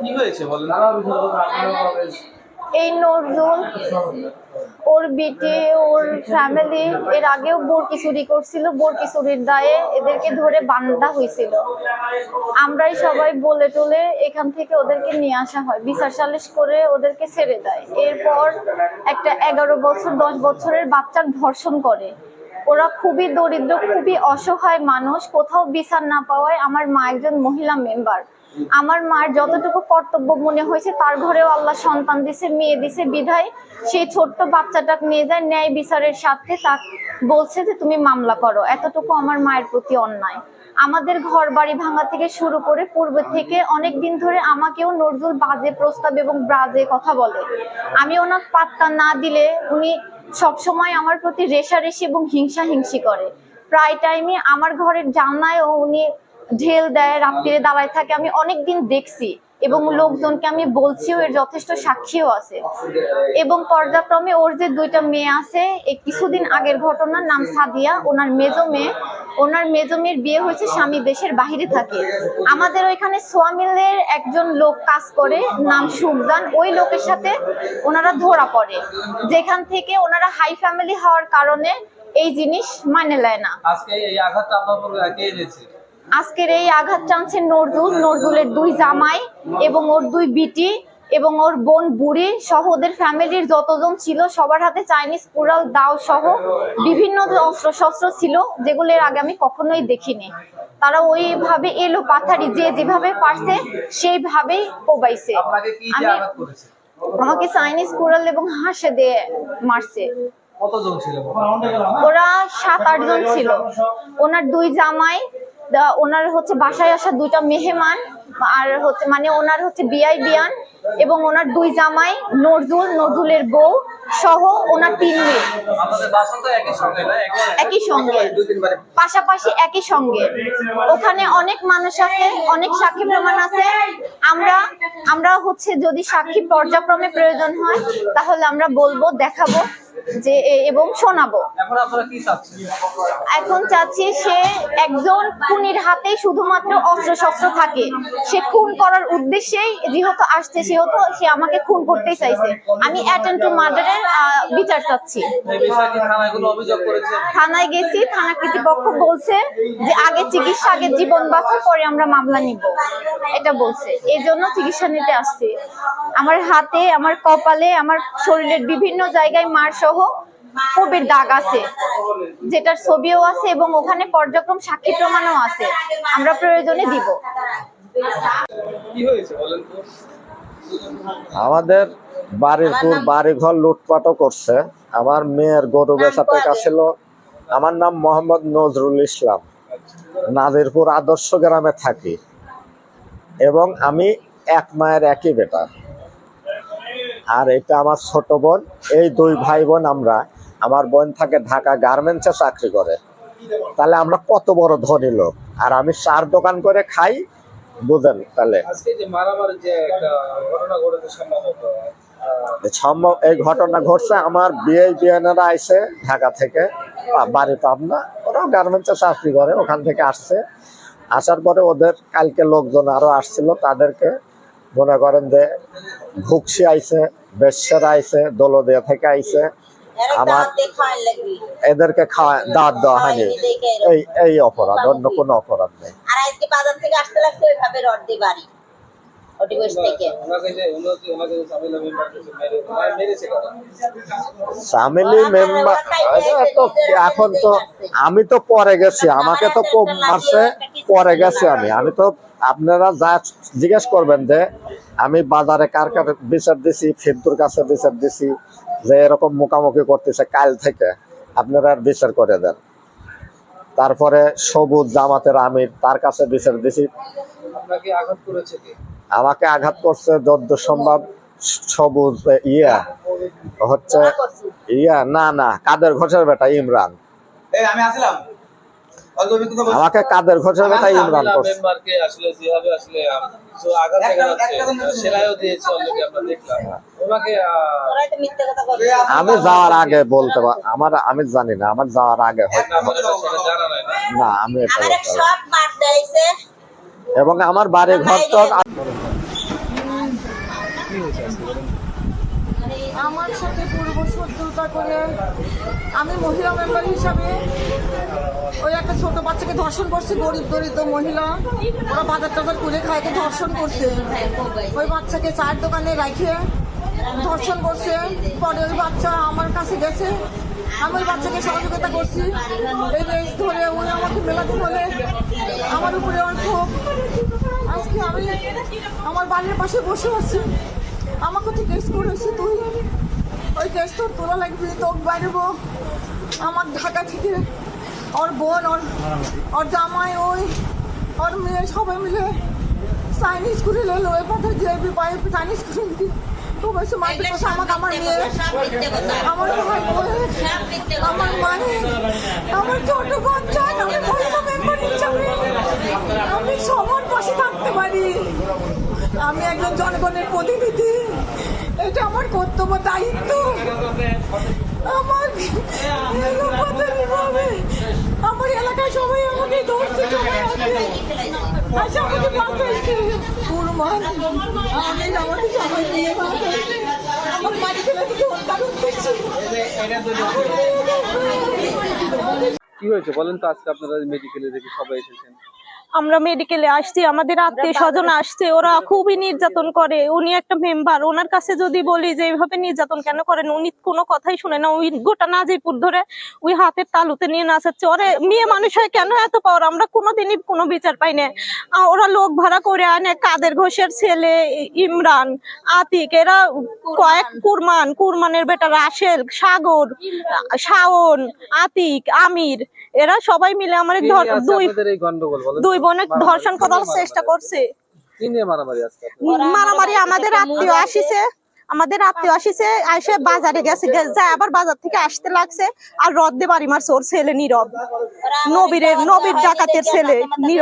কি হয়েছে বলেন? এই নজরুল, ওর বিটি, ওর ফ্যামিলি এর আগেও বোরকি চুরি করছিল বোরকি চুরির দায়ে এদেরকে ধরে বান্ধা হয়েছিল আমরাই সবাই বলে টলে এখান থেকে ওদেরকে নিয়ে আসা হয়। বিচার সালিশ করে ওদেরকে ছেড়ে দেয়। এরপর একটা এগারো বছর, দশ বছরের বাচ্চার ধর্ষণ করে। ওরা খুবই দরিদ্র, খুবই অসহায় মানুষ। কোথাও বিচার না পাওয়ায় আমার মা একজন মহিলা মেম্বার আমার মার যতটুকু কর্তব্য মনে হয়েছে, তার ঘরেও আল্লাহ সন্তান দিছে, মেয়ে দিছে, বিধায় সেই ছোট্ট বাচ্চাটাকে নিয়ে যায় ন্যায় বিচারের সাথে তা বলছে যে, তুমি মামলা করো। এতটুকু আমার মায়ের প্রতি অন্যায়। আমাদের ঘর বাড়ি ভাঙা থেকে শুরু করে পূর্ব থেকে অনেক দিন ধরে আমাকেও নজরুল বাজে প্রস্তাব এবং ব্রাজে কথা বলে। আমি ওনার পাত্তা না দিলে উনি সবসময় আমার প্রতি রেশারেশি এবং হিংসা হিংসি করে। প্রায় টাইমে আমার ঘরের জানলায়ও উনি ঢেল দেয় রাত্রিরে দাঁড়ায় থাকে। আমি অনেক দিন দেখছি এবং লোকজনকে আমি বলছিও, এর যথেষ্ট সাক্ষীও আছে। এবং পর্যায়ক্রমে ওর যে দুইটা মেয়ে আছে কিছুদিন আগের ঘটনার নাম সাদিয়া। ওনার মেজো মেয়ে ওনার মেজো মেয়ের বিয়ে হয়েছে স্বামী দেশের বাহিরে থাকে। আমাদের ওইখানে সোয়ামিলের একজন লোক কাজ করে নাম সুখজান ওই লোকের সাথে ওনারা ধরা পড়ে। যেখান থেকে ওনারা হাই ফ্যামিলি হওয়ার কারণে এই জিনিস মানে নেয় না। আজকে এই আঘাতটা আপনার উপর কে এনেছে? আজকের এই আঘাত টানছে নজরুল। নজরুলের দুই জামাই এবং ওর দুই বিটি। এবং ওর বোন বুড়ি সহ ওদের ফ্যামিলির যতজন ছিল সবার হাতে চাইনিজ কুড়াল দাও সহ বিভিন্ন অস্ত্র শস্ত্র ছিল যেগুলো এর আগে আমি কখনোই দেখিনি। তারা ওইভাবে এলো পাথারি যে যেভাবে পারছে সেইভাবেই কোবাইছে আপনাকে আমি আমাকে চাইনিজ কুড়াল এবং হাসে দিয়ে মারছে। ওরা সাত আট জন ছিল ওনার দুই জামাই ওনার হচ্ছে বাসায় আসা দুইটা মেহমান আর হচ্ছে মানে ওনার হচ্ছে বিআই বিয়ান এবং ওনার দুই জামাই নজরুল নজরুলের বউ সহ ওনার তিন মেয়ে। একই সঙ্গে একই সঙ্গে। পাশাপাশি একই সঙ্গে। ওখানে অনেক মানুষ আছে অনেক সাক্ষী প্রমাণ আছে। আমরা আমরা হচ্ছে যদি সাক্ষী পর্যায়ক্রমে প্রয়োজন হয় তাহলে আমরা বলব দেখাবো। যে এবং শোনাবো। এখন চাচ্ছি সে একজন খুনির হাতে শুধুমাত্র অস্ত্র শস্ত্র থাকে। সে খুন করার উদ্দেশ্যেই যেহেতু আসছে সেহেতু সে আমাকে খুন করতেই চাইছে। আমি অ্যাটেন্ড টু মার্ডারের বিচার চাচ্ছি। থানায় গেছি থানা কর্তৃপক্ষ বলছে যে আগে চিকিৎসা আগে জীবন বাঁচা পরে আমরা মামলা নিব। এটা বলছে। এই জন্য চিকিৎসা নিতে আসছি। আমার হাতে আমার কপালে আমার শরীরের বিভিন্ন জায়গায় মার সহ কবির দাগ আছে যেটার ছবিও আছে এবং ওখানে পর্যায়ক্রম সাক্ষী প্রমাণও আছে। আমরা প্রয়োজনে দিব। কি হয়েছে বলেন তো? আমাদের বাড়ির পুর বাড়ি ঘর লুটপাটও করছে। আমার মেয়ের গরু বেচাতে ছিল আমার নাম মোহাম্মদ নজরুল ইসলাম। নাজিরপুর আদর্শ গ্রামে থাকি। এবং আমি এক মায়ের একই বেটা। আর এটা আমার ছোট বোন এই দুই ভাই বোন আমরা। আমার বোন থাকে ঢাকা গার্মেন্টসে চাকরি করে। তাহলে আমরা কত বড় ধনী লোক? আর আমি চার দোকান করে খাই বুঝেন তাহলে। সম্ভব এই ঘটনা ঘটছে আমার বিয়ে বিয়ানেরা আইসে ঢাকা থেকে বাড়ি পাবনা। ওরাও গার্মেন্টসে চাকরি করে ওখান থেকে আসছে। আসার পরে ওদের কালকে লোকজন আরও আসছিল তাদেরকে মনে করেন যে ভুকসি আইছে বেশেরা আইছে দোলদিয়া থেকে আইছে। আমার এদেরকে খাওয়া দাঁত দেওয়া হয়নি। এই এই অপরাধ অন্য কোনো অপরাধ নেই। আর আজকে বাজার থেকে আসতে লাগছে ওইভাবে রড দিয়ে বাড়ি। থেকে? ফ্যামিলি মেম্বার তো এখন তো আমি তো পরে গেছি আমাকে তো খুব মারছে পরে গেছি আমি। আমি তো আপনারা যা জিজ্ঞেস করবেন যে আমি বাজারে কার কার বিচার দিছি ফিরতুর কাছে বিচার দিছি যে এরকম মুখামুখি করতেছে কাল থেকে আপনারা আর বিচার করে দেন। তারপরে সবুজ জামাতের আমির তার কাছে বিচার দিছি। আপনাকে আঘাত করেছে কে? আমাকে আঘাত করছে যদ্দ সম্ভব সবুজ ইয়া হচ্ছে ইয়া না না কাদের ঘোষের বেটা ইমরান। আমাকে কাদের ঘোষের বেটা ইমরান করছে। বলছে। আমি যাওয়ার আগে বলতে পার আমার আমি জানি না আমার যাওয়ার আগে হয়তো আমাদের সেটা জানা নাই না। না আমি এটা এবং আমার বাড়ি ঘর তো আমার সাথে পূর্ব শত্রুতা করে আমি মহিলা মেম্বার হিসাবে ওই একটা ছোট বাচ্চাকে ধর্ষণ করছে গরিব দরিদ্র মহিলা। ওরা বাজার টাজার করে খাইকে ধর্ষণ করছে। ওই বাচ্চাকে চায়ের দোকানে রাখে ধর্ষণ করছে। পরে ওই বাচ্চা আমার কাছে গেছে। আমি ওই বাচ্চাকে সহযোগিতা করছি। এই রেস ধরে উনি আমাকে মেলাদিন হলে আমার উপরে অনেক ক্ষোভ। আজকে আমি আমার বাড়ির পাশে বসে আছি। আমাকে তো কেস করেছি তুই। ওই কেস তোর তোলা লাগবে তোর বাইরেবো আমার ঢাকা থেকে ওর বোন ওর ওর জামাই ওই ওর মেয়ে সবাই মিলে চাইনিজ করে লেলো এর মধ্যে যে পায়ে চাইনিজ করে দিই তো বলছে মাটি বসে আমাকে আমার মেয়ে। কথা। আমার ভাই আমার মানে আমার ছোট বাচ্চা আমি মহিলা মেম্বার হিসাবে আমি সবার পাশে থাকতে পারি আমি একজন জনগণের প্রতিনিধি। এটা আমার কর্তব্য, দায়িত্ব। আমার এলাকায় সবাই আমাকে ধরছে কি হয়েছে বলেন তো আজকে আপনারা মেডিকেলে দেখে সবাই এসেছেন। আমরা মেডিকেলে আসছি আমাদের আত্মীয় স্বজন আসছে ওরা খুবই নির্যাতন করে। উনি একটা মেম্বার ওনার কাছে যদি বলি যে এইভাবে নির্যাতন কেন করেন উনি কোনো কথাই শুনে না। ওই গোটা নাজিরপুর ধরে ওই হাতের তালুতে নিয়ে নাচাচ্ছে। ওরে মেয়ে মানুষ হয় কেন এত পাওয়ার আমরা কোনোদিনই কোনো বিচার পাই না। আহ, ওরা লোক ভাড়া করে আনে কাদের ঘোষের ছেলে ইমরান আতিক এরা কয়েক কুরমান কুরমানের বেটা রাশেল সাগর শাওন আতিক আমির এরা সবাই মিলে আমার দুই দুই বোনের মারামারি, ধর্ষণ করার চেষ্টা করছে। মারামারি আজকে আপনাদের? মারামারি আমাদের আত্মীয় আসিছে আমাদের আত্মীয় আসিছে এসে বাজারে গেছে যায় আবার বাজার থেকে আসতে লাগছে আর রদ দিয়ে বাড়ি মারছে ওর ছেলে নীরব। নবীরের নবীর ডাকাতের ছেলে